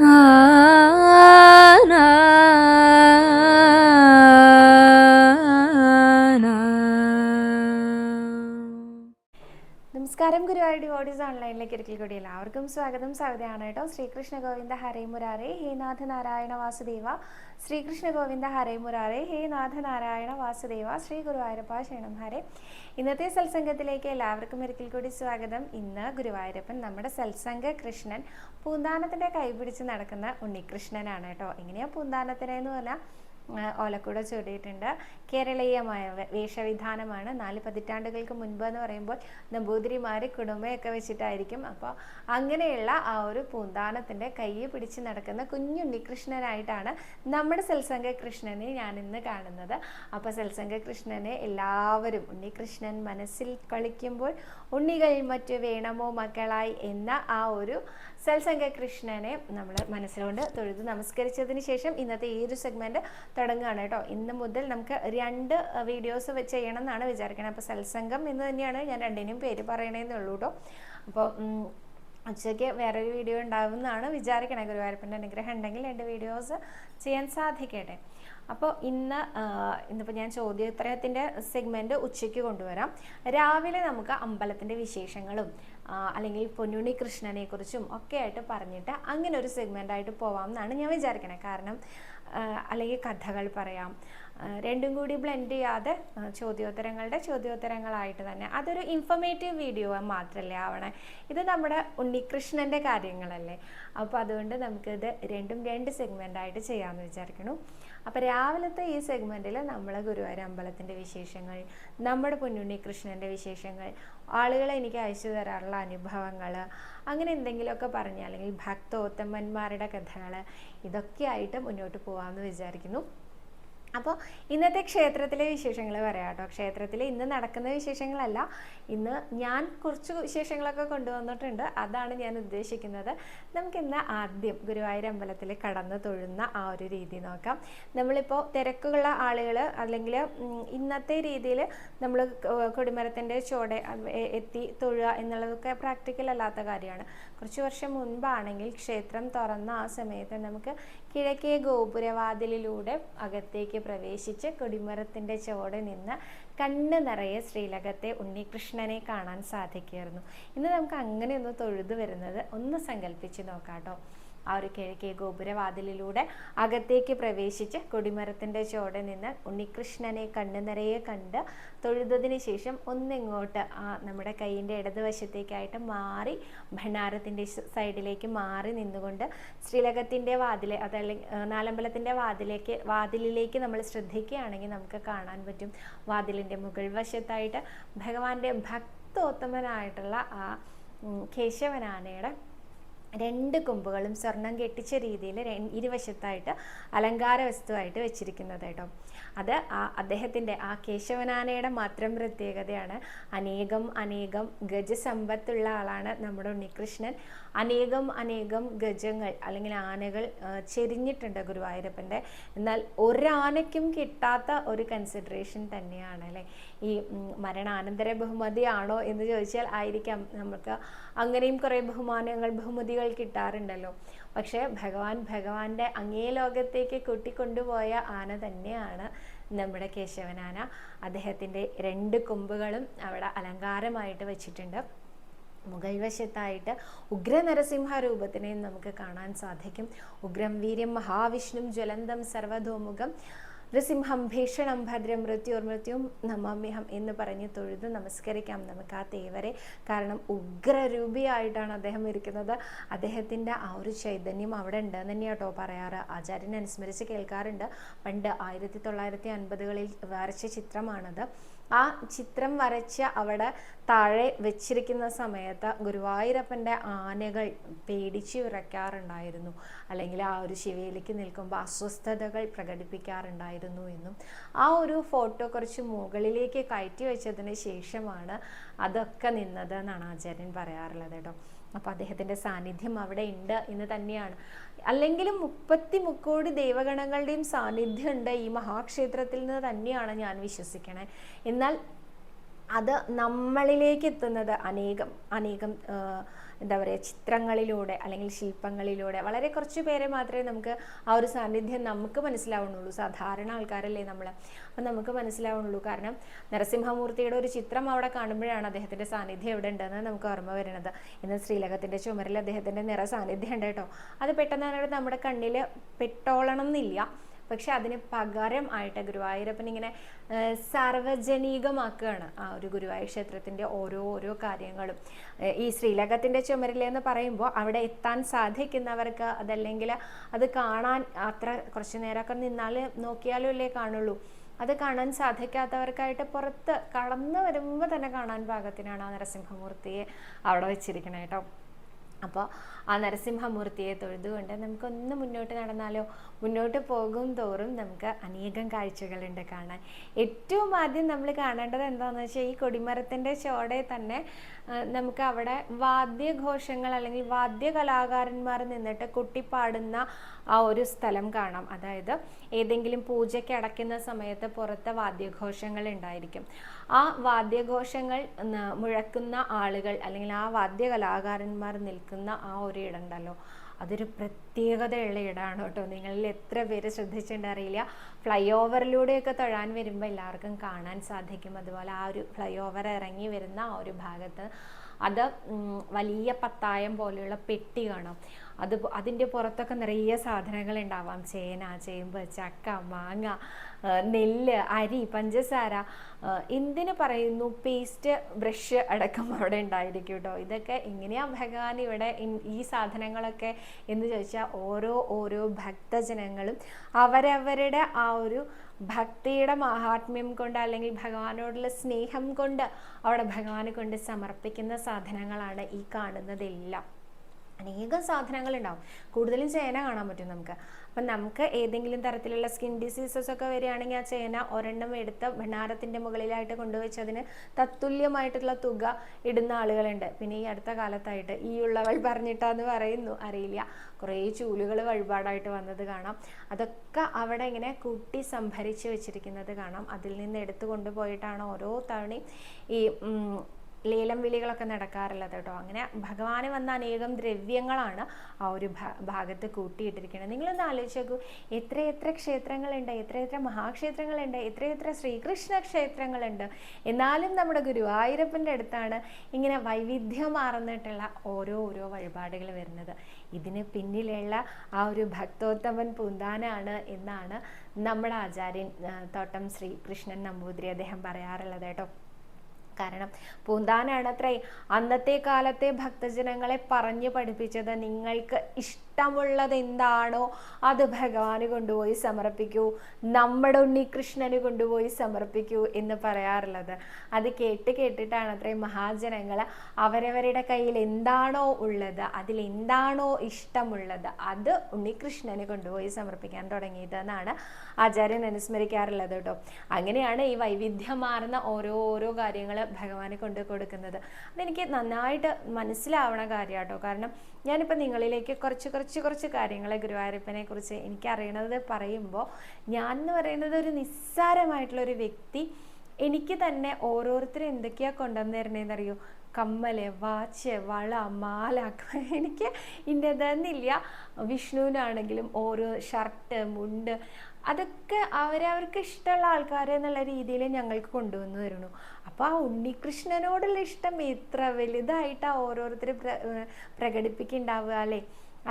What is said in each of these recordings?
啊。ഓൺലൈനിലേക്ക് ഒരിക്കൽ കൂടി എല്ലാവർക്കും സ്വാഗതം. സ്വാഗതമാണ് കേട്ടോ. ശ്രീകൃഷ്ണ ഗോവിന്ദ ഹരേ മുരാരേ ഹേ നാഥ നാരായണ വാസുദേവ. ശ്രീകൃഷ്ണ ഗോവിന്ദ ഹരേ മുരാരേ ഹേ നാഥ നാരായണ വാസുദേവ. ശ്രീ ഗുരുവായൂരപ്പ ശരണം ഹരേ. ഇന്നത്തെ സത്സംഗത്തിലേക്ക് എല്ലാവർക്കും ഒരിക്കൽ കൂടി സ്വാഗതം. ഇന്ന് ഗുരുവായൂരപ്പൻ നമ്മുടെ സത്സംഗ കൃഷ്ണൻ പൂന്താനത്തിന്റെ കൈപിടിച്ച് നടക്കുന്ന ഉണ്ണികൃഷ്ണനാണ് കേട്ടോ. എങ്ങനെയാണ് പൂന്താനത്തിനെന്ന് പറഞ്ഞാൽ ഓലക്കുട ചൂടിയിട്ടുണ്ട് കേരളീയമായ വേഷവിധാനമാണ്. നാല് പതിറ്റാണ്ടുകൾക്ക് മുൻപ് എന്ന് പറയുമ്പോൾ നമ്പൂതിരിമാർ കുടുംബയൊക്കെ വെച്ചിട്ടായിരിക്കും. അപ്പോൾ അങ്ങനെയുള്ള ആ ഒരു പൂന്താനത്തിന്റെ കൈ പിടിച്ച് നടക്കുന്ന കുഞ്ഞുണ്ണികൃഷ്ണനായിട്ടാണ് നമ്മുടെ സത്സംഗ കൃഷ്ണനെ ഞാൻ ഇന്ന് കാണുന്നത്. അപ്പോൾ സത്സംഗ കൃഷ്ണനെ എല്ലാവരും ഉണ്ണികൃഷ്ണൻ മനസ്സിൽ കളിക്കുമ്പോൾ ഉണ്ണികൾ മറ്റു വേണമോ മക്കളായി എന്ന ആ ഒരു സത്സംഗ കൃഷ്ണനെ നമ്മൾ മനസ്സിലുകൊണ്ട് തൊഴുത് നമസ്കരിച്ചതിന് ശേഷം ഇന്നത്തെ ഈ ഒരു സെഗ്മെന്റ് തുടങ്ങുകയാണ് കേട്ടോ. ഇന്ന് മുതൽ നമുക്ക് രണ്ട് വീഡിയോസ് ചെയ്യണം എന്നാണ് വിചാരിക്കുന്നത് അപ്പോൾ സത്സംഗം എന്ന് തന്നെയാണ് ഞാൻ രണ്ടിനും പേര് പറയണേന്നേ ഉള്ളൂ കേട്ടോ. അപ്പോൾ ഉച്ചയ്ക്ക് വേറൊരു വീഡിയോ ഉണ്ടാവുമെന്നാണ് വിചാരിക്കണേ. ഗുരുവായൂരപ്പന്റെ അനുഗ്രഹം ഉണ്ടെങ്കിൽ രണ്ട് വീഡിയോസ് ചെയ്യാൻ സാധിക്കട്ടെ. അപ്പോൾ ഇന്ന് ഇന്നിപ്പോൾ ഞാൻ ചോദ്യോത്തരത്തിന്റെ സെഗ്മെന്റ് ഉച്ചയ്ക്ക് കൊണ്ടുവരാം. രാവിലെ നമുക്ക് അമ്പലത്തിന്റെ വിശേഷങ്ങളും അല്ലെങ്കിൽ പൊന്നുണ്ണി കൃഷ്ണനെ കുറിച്ചും ഒക്കെ ആയിട്ട് പറഞ്ഞിട്ട് അങ്ങനെ ഒരു സെഗ്മെന്റ് ആയിട്ട് പോവാം എന്നാണ് ഞാൻ വിചാരിക്കണേ. കാരണം അല്ലെങ്കിൽ കഥകൾ പറയാം. രണ്ടും കൂടി ബ്ലെൻഡ് ചെയ്യാതെ ചോദ്യോത്തരങ്ങളുടെ ചോദ്യോത്തരങ്ങളായിട്ട് തന്നെ. അതൊരു ഇൻഫർമേറ്റീവ് വീഡിയോ മാത്രമല്ലേ ആവണേ? ഇത് നമ്മുടെ ഉണ്ണികൃഷ്ണന്റെ കാര്യങ്ങളല്ലേ. അപ്പോൾ അതുകൊണ്ട് നമുക്കിത് രണ്ടും രണ്ട് സെഗ്മെന്റായിട്ട് ചെയ്യാമെന്ന് വിചാരിക്കണം അപ്പോൾ രാവിലത്തെ ഈ സെഗ്മെന്റിൽ നമ്മൾ ഗുരുവായൂർ അമ്പലത്തിന്റെ വിശേഷങ്ങൾ നമ്മുടെ പൊന്നുണ്ണികൃഷ്ണന്റെ വിശേഷങ്ങൾ ആളുകൾ എനിക്ക് അയച്ചു തരാറുള്ള അനുഭവങ്ങൾ അങ്ങനെ എന്തെങ്കിലുമൊക്കെ പറഞ്ഞ് അല്ലെങ്കിൽ ഭക്തോത്തമന്മാരുടെ കഥകൾ ഇതൊക്കെയായിട്ട് മുന്നോട്ട് പോകാമെന്ന് വിചാരിക്കുന്നു. അപ്പോൾ ഇന്നത്തെ ക്ഷേത്രത്തിലെ വിശേഷങ്ങൾ പറയാം കേട്ടോ. ക്ഷേത്രത്തിൽ ഇന്ന് നടക്കുന്ന വിശേഷങ്ങളല്ല. ഇന്ന് ഞാൻ കുറച്ച് വിശേഷങ്ങളൊക്കെ കൊണ്ടുവന്നിട്ടുണ്ട്. അതാണ് ഞാൻ ഉദ്ദേശിക്കുന്നത്. നമുക്കിന്ന് ആദ്യം ഗുരുവായൂർ അമ്പലത്തിൽ കടന്ന് തൊഴുന്ന ആ ഒരു രീതി നോക്കാം. നമ്മളിപ്പോൾ തിരക്കുള്ള ആളുകൾ അല്ലെങ്കിൽ ഇന്നത്തെ രീതിയിൽ നമ്മൾ കൊടിമരത്തിന്റെ ചുവടെ എത്തി തൊഴുക എന്നുള്ളതൊക്കെ പ്രാക്ടിക്കൽ അല്ലാത്ത കാര്യമാണ്. കുറച്ച് വർഷം മുൻപാണെങ്കിൽ ക്ഷേത്രം തുറന്ന ആ സമയത്ത് നമുക്ക് കിഴക്കേ ഗോപുരവാതിലിലൂടെ അകത്തേക്ക് പ്രവേശിച്ച് കൊടിമരത്തിന്റെ ചോടെ നിന്ന് കണ്ണ് നിറയെ ശ്രീലകത്തെ ഉണ്ണികൃഷ്ണനെ കാണാൻ സാധിക്കുമായിരുന്നു ഇന്ന് നമുക്ക് അങ്ങനെ ഒന്ന് തൊഴുതു വരുന്നത് ഒന്ന് സങ്കല്പിച്ച് നോക്കാം കേട്ടോ ആ ഒരു കിഴക്കേ ഗോപുരവാതിലിലൂടെ അകത്തേക്ക് പ്രവേശിച്ച് കൊടിമരത്തിന്റെ ചോടെ നിന്ന് ഉണ്ണികൃഷ്ണനെ കണ്ണു നിറയെ കണ്ട് തൊഴുതതിന് ശേഷം ഒന്നിങ്ങോട്ട് ആ നമ്മുടെ കൈയിന്റെ ഇടതുവശത്തേക്കായിട്ട് മാറി ഭണ്ഡാരത്തിന്റെ സൈഡിലേക്ക് മാറി നിന്നുകൊണ്ട് ശ്രീലകത്തിന്റെ വാതിലെ അതല്ലെങ്കിൽ നാലമ്പലത്തിന്റെ വാതിലേക്ക് വാതിലിലേക്ക് നമ്മൾ ശ്രദ്ധിക്കുകയാണെങ്കിൽ നമുക്ക് കാണാൻ പറ്റും. വാതിലിന്റെ മുകൾ വശത്തായിട്ട് ഭഗവാന്റെ ഭക്തോത്തമനായിട്ടുള്ള ആ കേശവനാനയുടെ രണ്ട് കൊമ്പുകളും സ്വർണം കെട്ടിച്ച രീതിയിൽ ഇരുവശത്തായിട്ട് അലങ്കാര വസ്തുവായിട്ട് വെച്ചിരിക്കുന്നത് കേട്ടോ. അത് ആ അദ്ദേഹത്തിന്റെ ആ കേശവനാനയുടെ മാത്രം പ്രത്യേകതയാണ്. അനേകം അനേകം ഗജസമ്പത്തുള്ള ആളാണ് നമ്മുടെ ഉണ്ണികൃഷ്ണൻ. അനേകം അനേകം ഗജങ്ങൾ അല്ലെങ്കിൽ ആനകൾ ചെരിഞ്ഞിട്ടുണ്ട് ഗുരുവായൂരപ്പന്റെ. എന്നാൽ ഒരാനയ്ക്കും കിട്ടാത്ത ഒരു കൺസിഡറേഷൻ തന്നെയാണ് അല്ലേ? ഈ മരണാനന്തര ബഹുമതിയാണോ എന്ന് ചോദിച്ചാൽ ആയിരിക്കാം നമുക്ക്. അങ്ങനെയും കുറേ ബഹുമാനങ്ങൾ ബഹുമതികൾ കിട്ടാറുണ്ടല്ലോ. പക്ഷേ ഭഗവാൻ ഭഗവാന്റെ അങ്ങേ ലോകത്തേക്ക് കൂട്ടിക്കൊണ്ടുപോയ ആന തന്നെയാണ്. നമ്മുടെ കേശവനാന അദ്ദേഹത്തിന്റെ രണ്ട് കൊമ്പുകളും അവിടെ അലങ്കാരമായിട്ട് വെച്ചിട്ടുണ്ട്. ഉഗ്ര നരസിംഹ രൂപത്തിനെയും നമുക്ക് കാണാൻ സാധിക്കും. ഉഗ്രം വീര്യം മഹാവിഷ്ണു ജ്വലന്തം സർവതോമുഖം നൃസിംഹം ഭീഷണം ഭദ്രം മൃത്യുർ മൃത്യും നമാമ്യഹം എന്ന് പറഞ്ഞ് തൊഴുത് നമസ്കരിക്കാം നമുക്ക് ആ തേവരെ. കാരണം ഉഗ്രരൂപിയായിട്ടാണ് അദ്ദേഹം ഇരിക്കുന്നത്. അദ്ദേഹത്തിന്റെ ആ ഒരു ചൈതന്യം അവിടെ ഉണ്ട് എന്ന് കേട്ടോ പറയാറ്. ആചാര്യനെ അനുസ്മരിച്ച് കേൾക്കാറുണ്ട്. പണ്ട് ആയിരത്തി തൊള്ളായിരത്തി അൻപതുകളിൽ വരച്ച ചിത്രമാണത്. ആ ചിത്രം വരച്ച് അവിടെ താഴെ വെച്ചിരിക്കുന്ന സമയത്ത് ഗുരുവായൂരപ്പന്റെ ആനകൾ പേടിച്ച് വിറയ്ക്കാറുണ്ടായിരുന്നു അല്ലെങ്കിൽ ആ ഒരു ശിവയിലേക്ക് നിൽക്കുമ്പോൾ അസ്വസ്ഥതകൾ പ്രകടിപ്പിക്കാറുണ്ടായിരുന്നു എന്നും. ആ ഒരു ഫോട്ടോ കുറച്ച് മുകളിലേക്ക് കയറ്റി വെച്ചതിന് ശേഷമാണ് അതൊക്കെ നിന്നത് എന്നാണ് ആചാര്യൻ പറയാറുള്ളത് കേട്ടോ. അപ്പോൾ അദ്ദേഹത്തിന്റെ സാന്നിധ്യം അവിടെ ഉണ്ട് എന്ന് തന്നെയാണ്. അല്ലെങ്കിലും മുപ്പത്തി മുക്കോടി ദേവഗണങ്ങളുടെയും സാന്നിധ്യം ഉണ്ട് ഈ മഹാക്ഷേത്രത്തിൽ നിന്ന് തന്നെയാണ് ഞാൻ വിശ്വസിക്കണേ. എന്നാൽ അത് നമ്മളിലേക്ക് എത്തുന്നത് അനേകം അനേകം എന്താ പറയുക ചിത്രങ്ങളിലൂടെ അല്ലെങ്കിൽ ശില്പങ്ങളിലൂടെ വളരെ കുറച്ച് പേരെ മാത്രമേ നമുക്ക് ആ ഒരു സാന്നിധ്യം നമുക്ക് മനസ്സിലാവുന്നുള്ളൂ. സാധാരണ ആൾക്കാരല്ലേ നമ്മൾ അപ്പം നമുക്ക് മനസ്സിലാവുന്നുള്ളൂ. കാരണം നരസിംഹമൂർത്തിയുടെ ഒരു ചിത്രം അവിടെ കാണുമ്പോഴാണ് അദ്ദേഹത്തിന്റെ സാന്നിധ്യം എവിടെ ഉണ്ടെന്ന് നമുക്ക് ഓർമ്മ വരുന്നത്. ഇന്ന് ശ്രീലകത്തിന്റെ ചുമരിൽ അദ്ദേഹത്തിന്റെ നിറ സാന്നിധ്യം ഉണ്ട് കേട്ടോ. അത് പെട്ടെന്ന് നമ്മുടെ കണ്ണിൽ പെട്ടോളണം എന്നില്ല. പക്ഷെ അതിന് പകരം ആയിട്ട് ഗുരുവായൂരപ്പൻ ഇങ്ങനെ സാർവജനീകമാക്കുകയാണ് ആ ഒരു ഗുരുവായൂർ ക്ഷേത്രത്തിന്റെ ഓരോ ഓരോ കാര്യങ്ങളും. ഈ ശ്രീലകത്തിന്റെ ചുമരിലെന്ന് പറയുമ്പോൾ അവിടെ എത്താൻ സാധിക്കുന്നവർക്ക് അതല്ലെങ്കിൽ അത് കാണാൻ അത്ര കുറച്ച് നേരമൊക്കെ നിന്നാൽ നോക്കിയാലും അല്ലേ കാണുള്ളൂ. അത് കാണാൻ സാധിക്കാത്തവർക്കായിട്ട് പുറത്ത് കടന്നു വരുമ്പോൾ തന്നെ കാണാൻ പാകത്തിനാണ് ആ നരസിംഹമൂർത്തിയെ അവിടെ വെച്ചിരിക്കണേ കേട്ടോ അപ്പോൾ ആ നരസിംഹമൂർത്തിയെ തൊഴുതുകൊണ്ട് നമുക്കൊന്ന് മുന്നോട്ട് നടന്നാലോ? മുന്നോട്ട് പോകും തോറും നമുക്ക് അനേകം കാഴ്ചകളുണ്ട് കാണാൻ. ഏറ്റവും ആദ്യം നമ്മൾ കാണേണ്ടത് എന്താണെന്ന് വെച്ചാൽ ഈ കൊടിമരത്തിന്റെ ചോടെ തന്നെ നമുക്ക് അവിടെ വാദ്യഘോഷങ്ങൾ അല്ലെങ്കിൽ വാദ്യ കലാകാരന്മാർ നിന്നിട്ട് കുട്ടിപ്പാടുന്ന ആ ഒരു സ്ഥലം കാണാം. അതായത് ഏതെങ്കിലും പൂജയ്ക്ക് അടയ്ക്കുന്ന സമയത്ത് പുറത്തെ വാദ്യഘോഷങ്ങൾ ഉണ്ടായിരിക്കും. ആ വാദ്യഘോഷങ്ങൾ മുഴക്കുന്ന ആളുകൾ അല്ലെങ്കിൽ ആ വാദ്യ കലാകാരന്മാർ നിൽക്കുന്ന ആ ഒരു ഇടമുണ്ടല്ലോ അതൊരു പ്രത്യേകതയുള്ള ഇടമാണ് കേട്ടോ. നിങ്ങളിൽ എത്ര പേര് ശ്രദ്ധിച്ചിട്ടുണ്ടറിയില്ല ഫ്ലൈ ഓവറിലൂടെയൊക്കെ തൊഴാൻ വരുമ്പോൾ എല്ലാവർക്കും കാണാൻ സാധിക്കും. അതുപോലെ ആ ഒരു ഫ്ലൈ ഓവർ ഇറങ്ങി വരുന്ന ആ ഒരു ഭാഗത്ത് അത് വലിയ പത്തായം പോലെയുള്ള പെട്ടി കാണാം അത് അതിന്റെ പുറത്തൊക്കെ നിറയെ സാധനങ്ങൾ ഉണ്ടാവാം ചേന ചേമ്പ് ചക്ക മാങ്ങ നെല്ല് അരി പഞ്ചസാര എന്തിനു പറയുന്നു? പേസ്റ്റ് ബ്രഷ് അടക്കം അവിടെ ഉണ്ടായിരിക്കും കേട്ടോ. ഇതൊക്കെ എങ്ങനെയാ ഭഗവാൻ ഇവിടെ ഈ സാധനങ്ങളൊക്കെ എന്ന് ചോദിച്ചാൽ ഓരോ ഓരോ ഭക്തജനങ്ങളും അവരവരുടെ ആ ഒരു ഭക്തിയുടെ മഹാത്മ്യം കൊണ്ട് അല്ലെങ്കിൽ ഭഗവാനോടുള്ള സ്നേഹം കൊണ്ട് അവിടെ ഭഗവാനെ കൊണ്ട് സമർപ്പിക്കുന്ന സാധനങ്ങളാണ് ഈ കാണുന്നതെല്ലാം. അനേകം സാധനങ്ങൾ ഉണ്ടാവും കൂടുതലും ചേന കാണാൻ പറ്റും നമുക്ക്. അപ്പം നമുക്ക് ഏതെങ്കിലും തരത്തിലുള്ള സ്കിൻ ഡിസീസസ് ഒക്കെ വരികയാണെങ്കിൽ ആ ചേന ഒരെണ്ണം എടുത്ത് ഭണ്ണാരത്തിന്റെ മുകളിലായിട്ട് കൊണ്ടുവച്ച് അതിന് തത്തുല്യമായിട്ടുള്ള തുക ഇടുന്ന ആളുകളുണ്ട്. പിന്നെ ഈ അടുത്ത കാലത്തായിട്ട് ഈ ഉള്ളവൾ പറഞ്ഞിട്ടാന്ന് പറയുന്നു. അറിയില്ല. കുറേ ചൂലുകൾ വഴിപാടായിട്ട് വന്നത് കാണാം. അതൊക്കെ അവിടെ ഇങ്ങനെ കൂട്ടി സംഭരിച്ച് വെച്ചിരിക്കുന്നത് കാണാം. അതിൽ നിന്ന് എടുത്തു കൊണ്ടുപോയിട്ടാണ് ഓരോ തവണയും ഈ ലേലം വിളികളൊക്കെ നടക്കാറുള്ളത് കേട്ടോ. അങ്ങനെ ഭഗവാന് വന്ന അനേകം ദ്രവ്യങ്ങളാണ് ആ ഒരു ഭാഗത്ത് കൂട്ടിയിട്ടിരിക്കുന്നത്. നിങ്ങളൊന്ന് ആലോചിച്ച് നോക്കൂ എത്രയെത്ര ക്ഷേത്രങ്ങളുണ്ട് എത്രയെത്ര മഹാക്ഷേത്രങ്ങളുണ്ട് എത്രയെത്ര ശ്രീകൃഷ്ണ ക്ഷേത്രങ്ങളുണ്ട് എന്നാലും നമ്മുടെ ഗുരുവായൂരപ്പന്റെ അടുത്താണ് ഇങ്ങനെ വൈവിധ്യമാർന്നിട്ടുള്ള ഓരോ ഓരോ വഴിപാടുകൾ വരുന്നത്. ഇതിന് പിന്നിലുള്ള ആ ഒരു ഭക്തോത്തമൻ പൂന്താനാണ് എന്നാണ് നമ്മുടെ ആചാര്യൻ തോട്ടം ശ്രീകൃഷ്ണൻ നമ്പൂതിരി അദ്ദേഹം പറയാറുള്ളത് കേട്ടോ. കാരണം പൂന്താനാണ് പൂന്താനാണത്രേ അന്നത്തെ കാലത്തെ ഭക്തജനങ്ങളെ പറഞ്ഞു പഠിപ്പിച്ചത്. നിങ്ങൾക്ക് ഇഷ്ടമുള്ളത് എന്താണോ അത് ഭഗവാന് കൊണ്ടുപോയി സമർപ്പിക്കൂ. നമ്മുടെ ഉണ്ണികൃഷ്ണന് കൊണ്ടുപോയി സമർപ്പിക്കൂ എന്ന് പറയാറുള്ളത്. അത് കേട്ട് കേട്ടിട്ടാണ് അത്രയും മഹാജനങ്ങൾ അവരവരുടെ കയ്യിൽ എന്താണോ ഉള്ളത് അതിൽ എന്താണോ ഇഷ്ടമുള്ളത് അത് ഉണ്ണികൃഷ്ണന് കൊണ്ടുപോയി സമർപ്പിക്കാൻ തുടങ്ങിയതെന്നാണ് ആചാര്യൻ അനുസ്മരിക്കാറുള്ളത് കേട്ടോ. അങ്ങനെയാണ് ഈ വൈവിധ്യമാർന്ന ഓരോ ഓരോ കാര്യങ്ങൾ ഭഗവാനെ കൊണ്ട് കൊടുക്കുന്നത്. അതെനിക്ക് നന്നായിട്ട് മനസ്സിലാവണ കാര്യം കേട്ടോ കാരണം ഞാനിപ്പോൾ നിങ്ങളിലേക്ക് കുറച്ച് കുറച്ച് കുറച്ച് കാര്യങ്ങൾ ഗുരുവായൂരപ്പനെ കുറിച്ച് എനിക്കറിയണത് പറയുമ്പോൾ ഞാൻ എന്ന് പറയുന്നത് ഒരു നിസ്സാരമായിട്ടുള്ള ഒരു വ്യക്തി എനിക്ക് തന്നെ ഓരോരുത്തരും എന്തൊക്കെയാ കൊണ്ടുവന്നിരുന്നതെന്ന് അറിയൂ കമ്മൽ വാച്ച് വള മാല എനിക്ക് ഇന്നതെന്നില്ല വിഷ്ണുവിനാണെങ്കിലും ഓരോ ഷർട്ട് മുണ്ട് അതൊക്കെ അവരവർക്ക് ഇഷ്ടമുള്ള ആൾക്കാരെ എന്നുള്ള രീതിയിൽ ഞങ്ങൾക്ക് കൊണ്ടുവന്നു തരുന്നു. അപ്പോൾ ആ ഉണ്ണികൃഷ്ണനോടുള്ള ഇഷ്ടം എത്ര വലുതായിട്ട് ഓരോരുത്തർ പ്ര പ്രകടിപ്പിക്കുന്നുണ്ടാവുക അല്ലേ?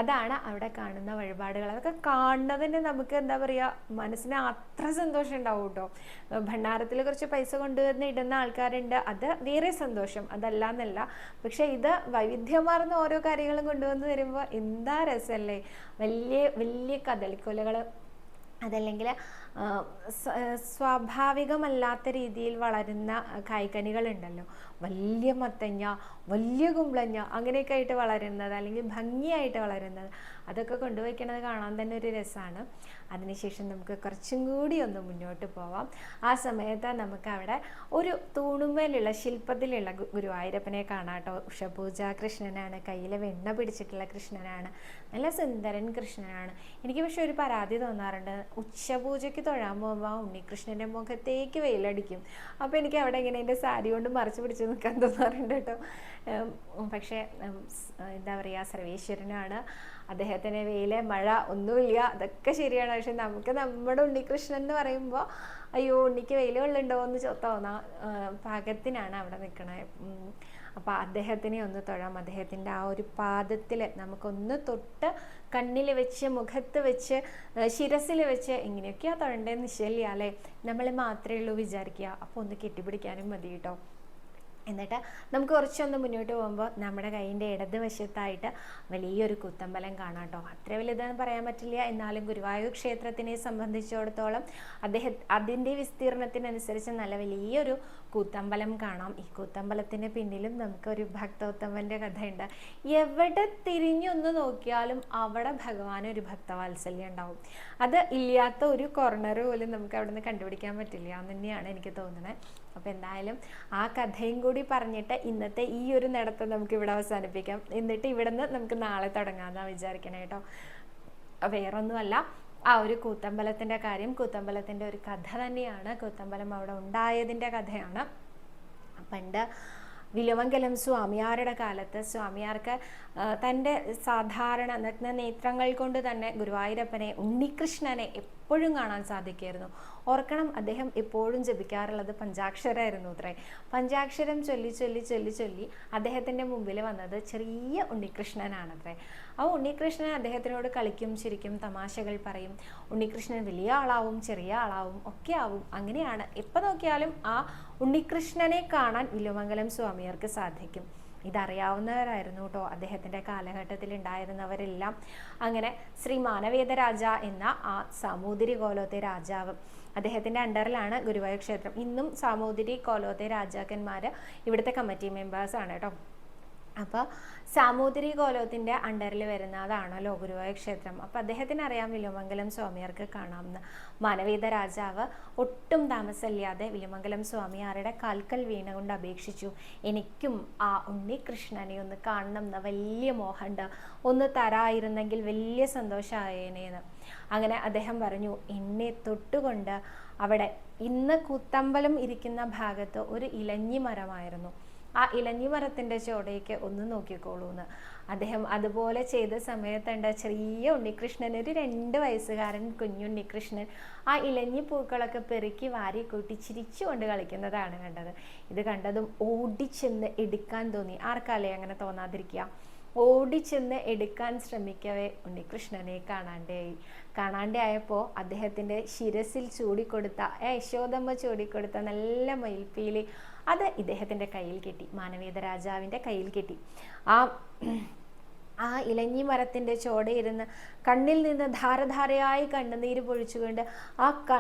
അതാണ് അവിടെ കാണുന്ന വഴിപാടുകൾ. അതൊക്കെ കാണുന്നതിന് നമുക്ക് എന്താ പറയുക മനസ്സിന് അത്ര സന്തോഷം ഉണ്ടാവും കേട്ടോ. ഭണ്ഡാരത്തിൽ കുറച്ച് പൈസ കൊണ്ടുവന്ന് ഇടുന്ന ആൾക്കാരുണ്ട് അത് വേറെ സന്തോഷം. അതല്ല എന്നല്ല പക്ഷെ ഇത് വൈവിധ്യമാർന്ന ഓരോ കാര്യങ്ങളും കൊണ്ടുവന്ന് തരുമ്പോൾ എന്താ രസമല്ലേ വലിയ വലിയ കദളിക്കൊലകൾ അതല്ലെങ്കിൽ സ്വാഭാവികമല്ലാത്ത രീതിയിൽ വളരുന്ന കായ്ക്കനികളുണ്ടല്ലോ വലിയ മത്തങ്ങ വലിയ കുമ്പളങ്ങ അങ്ങനെയൊക്കെ ആയിട്ട് വളരുന്നത് അല്ലെങ്കിൽ ഭംഗിയായിട്ട് വളരുന്നത്. അതൊക്കെ കൊണ്ടുപോയിക്കണത് കാണാൻ തന്നെ ഒരു രസമാണ് അതിനുശേഷം നമുക്ക് കുറച്ചും കൂടി ഒന്ന് മുന്നോട്ട് പോവാം. ആ സമയത്ത് നമുക്ക് അവിടെ ഒരു തൂണുമേലുള്ള ശില്പത്തിലുള്ള ഗുരുവായൂരപ്പനെ കാണാട്ടോ ഉഷപൂജ കൃഷ്ണനാണ് കയ്യിൽ വെണ്ണ പിടിച്ചിട്ടുള്ള കൃഷ്ണനാണ് നല്ല സുന്ദരൻ കൃഷ്ണനാണ്. എനിക്ക് പക്ഷെ ഒരു പരാതി തോന്നാറുണ്ട്. ഉച്ചപൂജയ്ക്ക് തൊഴാൻ പോകുമ്പോൾ ആ ഉണ്ണികൃഷ്ണന്റെ മുഖത്തേക്ക് വെയിലടിക്കും. അപ്പോൾ എനിക്ക് അവിടെ ഇങ്ങനെ എന്റെ സാരി കൊണ്ട് മറച്ചു പിടിച്ച് നിൽക്കാൻ തോന്നാറുണ്ട് കേട്ടോ. പക്ഷേ എന്താ പറയുക സർവേശ്വരനാണ്. അദ്ദേഹത്തിന് വെയിൽ മഴ ഒന്നുമില്ല അതൊക്കെ ശരിയാണ്. പക്ഷെ നമുക്ക് നമ്മുടെ ഉണ്ണികൃഷ്ണൻ എന്ന് പറയുമ്പോൾ അയ്യോ ഉണ്ണിക്ക് വെയിൽ കൊള്ളുണ്ടോ എന്ന് തോന്നാ പാകത്തിനാണ് അവിടെ നിൽക്കണത് അപ്പോൾ അദ്ദേഹത്തിനെ ഒന്ന് തൊഴാം. അദ്ദേഹത്തിന്റെ ആ ഒരു പാദത്തിൽ നമുക്കൊന്ന് തൊട്ട് കണ്ണിൽ വെച്ച് മുഖത്ത് വെച്ച് ശിരസിൽ വെച്ച് എങ്ങനെയൊക്കെയാണ് തൊഴേണ്ടതെന്ന് അല്ലേ? നമ്മൾ മാത്രമേ ഉള്ളൂ വിചാരിക്കുക. അപ്പോൾ ഒന്ന് കെട്ടിപ്പിടിക്കാനും മതി കേട്ടോ. എന്നിട്ട് നമുക്ക് കുറച്ചൊന്ന് മുന്നോട്ട് പോകുമ്പോൾ നമ്മുടെ കൈയിന്റെ ഇടത് വശത്തായിട്ട് വലിയൊരു കുത്തമ്പലം കാണാം കേട്ടോ. അത്ര വലുതെന്ന് പറയാൻ പറ്റില്ല. എന്നാലും ഗുരുവായൂർ ക്ഷേത്രത്തിനെ സംബന്ധിച്ചിടത്തോളം അദ്ദേഹം അതിന്റെ വിസ്തീർണത്തിനനുസരിച്ച് നല്ല വലിയൊരു കൂത്തമ്പലം കാണാം. ഈ കൂത്തമ്പലത്തിന് പിന്നിലും നമുക്കൊരു ഭക്തോത്തമന്റെ കഥയുണ്ട്. എവിടെ തിരിഞ്ഞൊന്ന് നോക്കിയാലും അവിടെ ഭഗവാൻ ഒരു ഭക്തവാത്സല്യം ഉണ്ടാവും. അത് ഇല്ലാത്ത ഒരു കോർണർ പോലും നമുക്ക് അവിടെ നിന്ന് കണ്ടുപിടിക്കാൻ പറ്റില്ല എന്ന് തന്നെയാണ് എനിക്ക് തോന്നുന്നത്. അപ്പോൾ എന്തായാലും ആ കഥയും കൂടി പറഞ്ഞിട്ട് ഇന്നത്തെ ഈ ഒരു നടത്തം നമുക്ക് ഇവിടെ അവസാനിപ്പിക്കാം. എന്നിട്ട് ഇവിടെ നിന്ന് നമുക്ക് നാളെ തുടങ്ങാമെന്നാണ് വിചാരിക്കണേ കേട്ടോ. വേറൊന്നുമല്ല. ആ ഒരു കൂത്തമ്പലത്തിന്റെ കാര്യം കൂത്തമ്പലത്തിന്റെ ഒരു കഥ തന്നെയാണ്. കൂത്തമ്പലം അവിടെ ഉണ്ടായതിന്റെ കഥയാണ്. പണ്ട് വിലുവങ്കലം സ്വാമിയാരുടെ കാലത്ത് സ്വാമിയാർക്ക് തന്റെ സാധാരണ നഗ്ന നേത്രങ്ങൾ കൊണ്ട് തന്നെ ഗുരുവായൂരപ്പനെ ഉണ്ണികൃഷ്ണനെ എപ്പോഴും കാണാൻ സാധിക്കുമായിരുന്നു. ഓർക്കണം അദ്ദേഹം എപ്പോഴും ജപിക്കാറുള്ളത് പഞ്ചാക്ഷരമായിരുന്നു അത്രേ. പഞ്ചാക്ഷരം ചൊല്ലി ചൊല്ലി ചൊല്ലി ചൊല്ലി അദ്ദേഹത്തിന്റെ മുമ്പിൽ വന്നത് ചെറിയ ഉണ്ണികൃഷ്ണനാണത്രേ ആ ഉണ്ണികൃഷ്ണൻ അദ്ദേഹത്തിനോട് കളിക്കും ചിരിക്കും തമാശകൾ പറയും. ഉണ്ണികൃഷ്ണൻ വലിയ ആളാവും ചെറിയ ആളാവും ഒക്കെ ആവും. അങ്ങനെയാണ്. എപ്പോൾ നോക്കിയാലും ആ ഉണ്ണികൃഷ്ണനെ കാണാൻ വില്ലുമംഗലം സ്വാമിയർക്ക് സാധിക്കും. ഇതറിയാവുന്നവരായിരുന്നു കേട്ടോ. അദ്ദേഹത്തിന്റെ കാലഘട്ടത്തിൽ ഉണ്ടായിരുന്നവരെല്ലാം. അങ്ങനെ ശ്രീ മാനവേദരാജ എന്ന ആ സാമൂതിരി കോലത്തെ രാജാവ് അദ്ദേഹത്തിന്റെ അണ്ടറിലാണ് ഗുരുവായൂർ ക്ഷേത്രം. ഇന്നും സാമൂതിരി കോലോത്തെ രാജാക്കന്മാർ ഇവിടുത്തെ കമ്മിറ്റി മെമ്പേഴ്സാണ് കേട്ടോ. അപ്പോൾ സാമൂതിരി കോലോത്തിന്റെ അണ്ടറിൽ വരുന്ന അതാണല്ലോ ഗുരുവായൂർ ക്ഷേത്രം. അപ്പോൾ അദ്ദേഹത്തിന് അറിയാം വിലുമംഗലം സ്വാമിയാർക്ക് കാണാമെന്ന്. മാനവീത രാജാവ് ഒട്ടും താമസമില്ലാതെ വിലുമംഗലം സ്വാമിയാരുടെ കാൽക്കൽ വീണുകൊണ്ട് അപേക്ഷിച്ചു. എനിക്കും ആ ഉണ്ണികൃഷ്ണനെ ഒന്ന് കാണണം എന്ന വലിയ മോഹമുണ്ട്. ഒന്ന് തരായിരുന്നെങ്കിൽ വലിയ സന്തോഷമായേനേന്ന്. അങ്ങനെ അദ്ദേഹം പറഞ്ഞു എന്നെ തൊട്ടുകൊണ്ട് അവിടെ ഇന്ന് കുത്തമ്പലം ഇരിക്കുന്ന ഭാഗത്ത് ഒരു ഇലഞ്ഞി മരമായിരുന്നു ആ ഇലഞ്ഞി മരത്തിന്റെ ചോടയ്ക്ക് ഒന്ന് നോക്കിക്കോളൂ എന്ന് അദ്ദേഹം അതുപോലെ ചെയ്ത സമയത്തുണ്ട് ചെറിയ ഉണ്ണികൃഷ്ണൻ ഒരു രണ്ട് വയസ്സുകാരൻ കുഞ്ഞുണ്ണികൃഷ്ണൻ ആ ഇലഞ്ഞി പൂക്കളൊക്കെ പെറുക്കി വാരി കൂട്ടി ചിരിച്ചുകൊണ്ട് കളിക്കുന്നതാണ് കണ്ടത്. ഇത് കണ്ടതും ഓടിച്ചെന്ന് എടുക്കാൻ തോന്നി. ആർക്കല്ലേ അങ്ങനെ തോന്നാതിരിക്കുക? ഓടിച്ചെന്ന് എടുക്കാൻ ശ്രമിക്കവേ ഉണ്ണികൃഷ്ണനെ കാണാണ്ടായി കാണാണ്ടായപ്പോൾ അദ്ദേഹത്തിന്റെ ശിരസിൽ ചൂടിക്കൊടുത്ത യശോദമ്മ ചൂടിക്കൊടുത്ത നല്ല മയിൽപ്പീലി അത് ഇദ്ദേഹത്തിന്റെ കയ്യിൽ കിട്ടി. മാനവീത രാജാവിന്റെ കയ്യിൽ കിട്ടി. ആ ആ ഇലഞ്ഞി മരത്തിന്റെ ചോടയിരുന്ന് കണ്ണിൽ നിന്ന് ധാരധാരയായി കണ്ണുനീര് പൊഴിച്ചുകൊണ്ട് ആ ക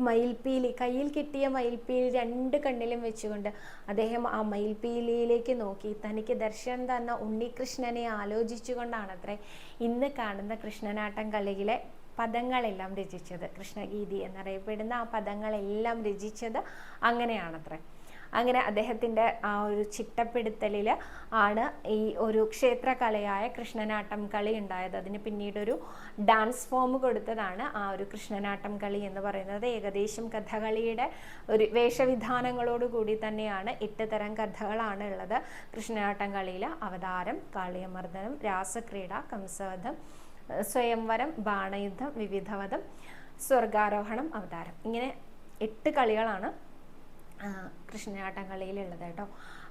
മയിൽപ്പീലി കയ്യിൽ കിട്ടിയ മയിൽപ്പീലി രണ്ട് കണ്ണിലും വെച്ചുകൊണ്ട് അദ്ദേഹം ആ മയിൽപ്പീലിയിലേക്ക് നോക്കി. തനിക്ക് ദർശനം തന്ന ഉണ്ണികൃഷ്ണനെ ആലോചിച്ചുകൊണ്ടാണത്രേ ഇന്ന് കാണുന്ന കൃഷ്ണനാട്ടം കളിയിലെ പദങ്ങളെല്ലാം രചിച്ചത്. കൃഷ്ണഗീതി എന്നറിയപ്പെടുന്ന ആ പദങ്ങളെല്ലാം രചിച്ചത് അങ്ങനെയാണത്രേ. അങ്ങനെ അദ്ദേഹത്തിന്റെ ആ ഒരു ചിട്ടപ്പെടുത്തലിൽ ആണ് ഈ ഒരു ക്ഷേത്രകലയായ കൃഷ്ണനാട്ടം കളി ഉണ്ടായത്. അതിന് പിന്നീടൊരു ഡാൻസ് ഫോം കൊടുത്തതാണ് ആ ഒരു കൃഷ്ണനാട്ടം കളി എന്ന് പറയുന്നത്. ഏകദേശം കഥകളിയുടെ ഒരു വേഷവിധാനങ്ങളോടുകൂടി തന്നെയാണ് എട്ട് തരം കഥകളാണ് ഉള്ളത്. കൃഷ്ണനാട്ടം കളിയിൽ അവതാരം കാളിയമർദ്ദനം രാസക്രീഡ കംസവധം സ്വയംവരം ബാണയുദ്ധം വിവിധവധം സ്വർഗാരോഹണം അവതാരം. ഇങ്ങനെ എട്ട് കളികളാണ് ആ, കൃഷ്ണനാട്ടം കളിയിലുള്ളത് കേട്ടോ.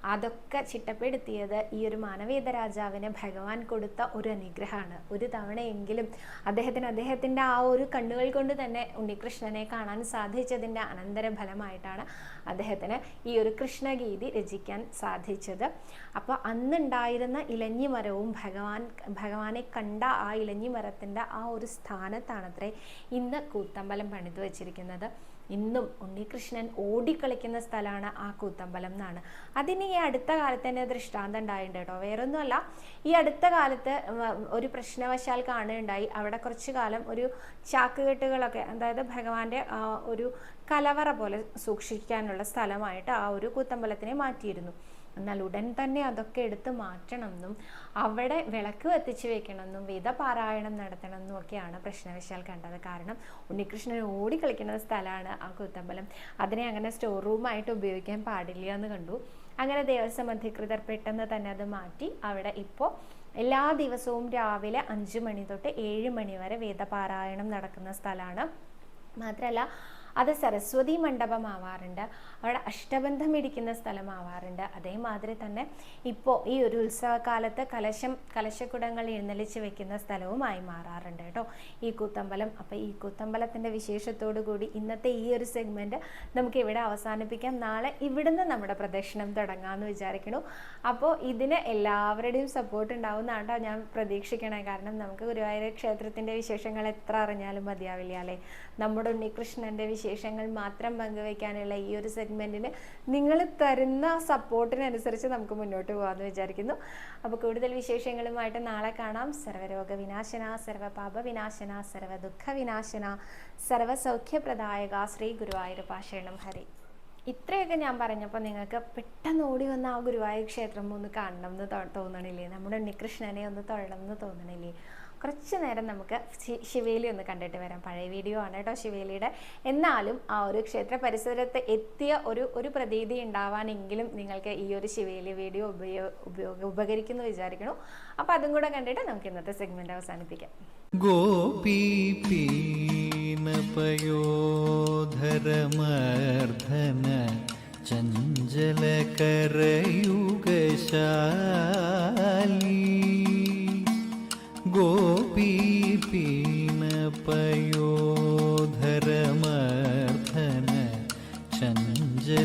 അതൊക്കെ ചിട്ടപ്പെടുത്തിയത് ഈ ഒരു മാനവേദ രാജാവിന് ഭഗവാൻ കൊടുത്ത ഒരു അനുഗ്രഹമാണ്. ഒരു തവണയെങ്കിലും അദ്ദേഹത്തിന് അദ്ദേഹത്തിന്റെ ആ ഒരു കണ്ണുകൾ കൊണ്ട് തന്നെ ഉണ്ണികൃഷ്ണനെ കാണാൻ സാധിച്ചതിന്റെ അനന്തരഫലമായിട്ടാണ് അദ്ദേഹത്തിന് ഈ ഒരു കൃഷ്ണഗീതി രചിക്കാൻ സാധിച്ചത്. അപ്പോൾ അന്നുണ്ടായിരുന്ന ഇലഞ്ഞി മരവും ഭഗവാൻ ഭഗവാനെ കണ്ട ആ ഇലഞ്ഞി മരത്തിന്റെ ആ ഒരു സ്ഥാനത്താണത്രേ ഇന്ന് കൂത്തമ്പലം പണിതു വച്ചിരിക്കുന്നത്. ഇന്നും ഉണ്ണികൃഷ്ണൻ ഓടിക്കളിക്കുന്ന സ്ഥലമാണ് ആ കൂത്തമ്പലം എന്നാണ്. അതിന് ഈ അടുത്ത കാലത്ത് തന്നെ ദൃഷ്ടാന്തം ഉണ്ടായിട്ടുണ്ട് കേട്ടോ. വേറൊന്നുമല്ല ഈ അടുത്ത കാലത്ത് ഒരു പ്രശ്നവശാൽ കാണുകയുണ്ടായി. അവിടെ കുറച്ചു കാലം ഒരു ചാക്കുകെട്ടുകളൊക്കെ അതായത് ഭഗവാന്റെ ഒരു കലവറ പോലെ സൂക്ഷിക്കാനുള്ള സ്ഥലമായിട്ട് ആ ഒരു കൂത്തമ്പലത്തിനെ മാറ്റിയിരുന്നു. എന്നാൽ ഉടൻ തന്നെ അതൊക്കെ എടുത്ത് മാറ്റണമെന്നും അവിടെ വിളക്ക് കത്തിച്ച് വെക്കണമെന്നും വേദപാരായണം പാരായണം നടത്തണമെന്നും ഒക്കെയാണ് പ്രശ്നവശാൽ കണ്ടത്. കാരണം ഉണ്ണികൃഷ്ണൻ ഓടിക്കളിക്കുന്ന സ്ഥലമാണ് ആ കൂത്തമ്പലം അതിനെ അങ്ങനെ സ്റ്റോർ റൂമായിട്ട് ഉപയോഗിക്കാൻ പാടില്ല എന്ന് കണ്ടു. അങ്ങനെ ദേവസ്വം അധികൃതർ പെട്ടെന്ന് തന്നെ അത് മാറ്റി. അവിടെ ഇപ്പോൾ എല്ലാ ദിവസവും രാവിലെ അഞ്ച് മണി തൊട്ട് ഏഴ് മണി വരെ വേദപാരായണം നടക്കുന്ന സ്ഥലമാണ്. മാത്രമല്ല അത് സരസ്വതി മണ്ഡപമാവാറുണ്ട്. അവിടെ അഷ്ടബന്ധം ഇടിക്കുന്ന സ്ഥലമാവാറുണ്ട്. അതേമാതിരി തന്നെ ഇപ്പോൾ ഈ ഒരു ഉത്സവകാലത്ത് കലശം കലശക്കുടങ്ങൾ എഴുന്നള്ളിച്ച് വെക്കുന്ന സ്ഥലവുമായി മാറാറുണ്ട് കേട്ടോ. ഈ കൂത്തമ്പലം. അപ്പോൾ ഈ കൂത്തമ്പലത്തിന്റെ വിശേഷത്തോടു കൂടി ഇന്നത്തെ ഈ ഒരു സെഗ്മെന്റ് നമുക്ക് ഇവിടെ അവസാനിപ്പിക്കാം. നാളെ ഇവിടുന്ന് നമ്മുടെ പ്രദക്ഷിണം തുടങ്ങാമെന്ന് വിചാരിക്കണു അപ്പോൾ ഇതിന് എല്ലാവരുടെയും സപ്പോർട്ട് ഉണ്ടാവുന്നതാണ് കേട്ടോ ഞാൻ പ്രതീക്ഷിക്കണേ. കാരണം നമുക്ക് ഗുരുവായൂർ ക്ഷേത്രത്തിന്റെ വിശേഷങ്ങൾ എത്ര അറിഞ്ഞാലും മതിയാവില്ല അല്ലേ? നമ്മുടെ ഉണ്ണികൃഷ്ണന്റെ വിശേഷങ്ങൾ മാത്രം പങ്കുവയ്ക്കാനുള്ള ഈ ഒരു സെഗ്മെന്റിന് നിങ്ങൾ തരുന്ന സപ്പോർട്ടിനനുസരിച്ച് നമുക്ക് മുന്നോട്ട് പോകാമെന്ന് വിചാരിക്കുന്നു. അപ്പോൾ കൂടുതൽ വിശേഷങ്ങളുമായിട്ട് നാളെ കാണാം. സർവരോഗ വിനാശന സർവപാപ വിനാശന സർവ ദുഃഖ വിനാശന സർവസൗഖ്യപ്രദായക ശ്രീ ഗുരുവായൂരപ്പ ശരണം ഹരി ഇത്രയൊക്കെ ഞാൻ പറഞ്ഞപ്പോൾ നിങ്ങൾക്ക് പെട്ടെന്ന് ഓടി വന്ന ആ ഗുരുവായൂർ ക്ഷേത്രം ഒന്ന് കാണണം എന്ന് തോന്നണില്ലേ? നമ്മുടെ ഉണ്ണികൃഷ്ണനെ ഒന്ന് തൊഴണം എന്ന് തോന്നണില്ലേ? കുറച്ച് നേരം നമുക്ക് ശിവേലി ഒന്ന് കണ്ടിട്ട് വരാം. പഴയ വീഡിയോ ആണ് കേട്ടോ ശിവേലിയുടെ. എന്നാലും ആ ഒരു ക്ഷേത്ര പരിസരത്ത് എത്തിയ ഒരു ഒരു പ്രതീതി ഉണ്ടാവാനെങ്കിലും നിങ്ങൾക്ക് ഈ ഒരു ശിവേലി വീഡിയോ ഉപയോഗ ഉപകരിക്കുന്നു വിചാരിക്കണു അപ്പം അതും കൂടെ കണ്ടിട്ട് നമുക്ക് ഇന്നത്തെ സെഗ്മെന്റ് അവസാനിപ്പിക്കാം. ഗോപിമർദ്ധന ചഞ്ചല കരയുഗശാ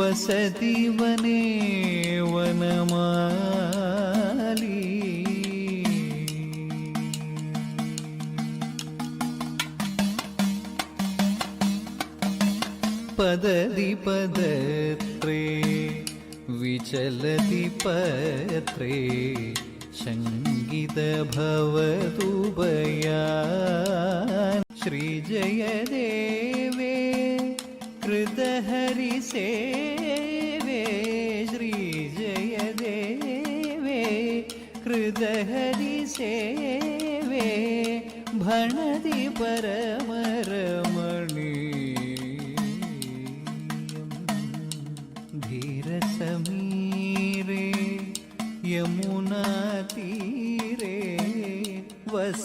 വസതി വനേ വനമാലി. പദതി പദത്രേ വിചലതി പത്രേ ശങ്കിതഭവതുപയാ. ശ്രീജയദേവേ सेवे श्री जय देवे हृदहरि सेवे भणति परमरमणि। धीरसमीरे यमुनातीरे वस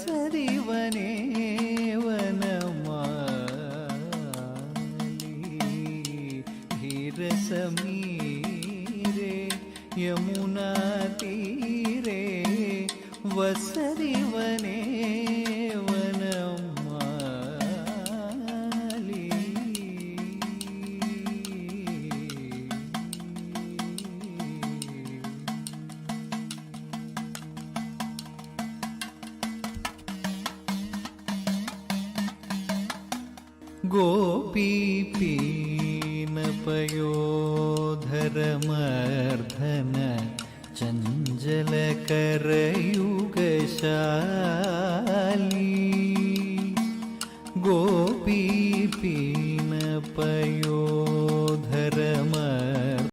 यमुना तीरे वसरी वने वनमाली गोपी पी गोपीपीनपयोधरमर्धन चञ्चलकरयुगशाली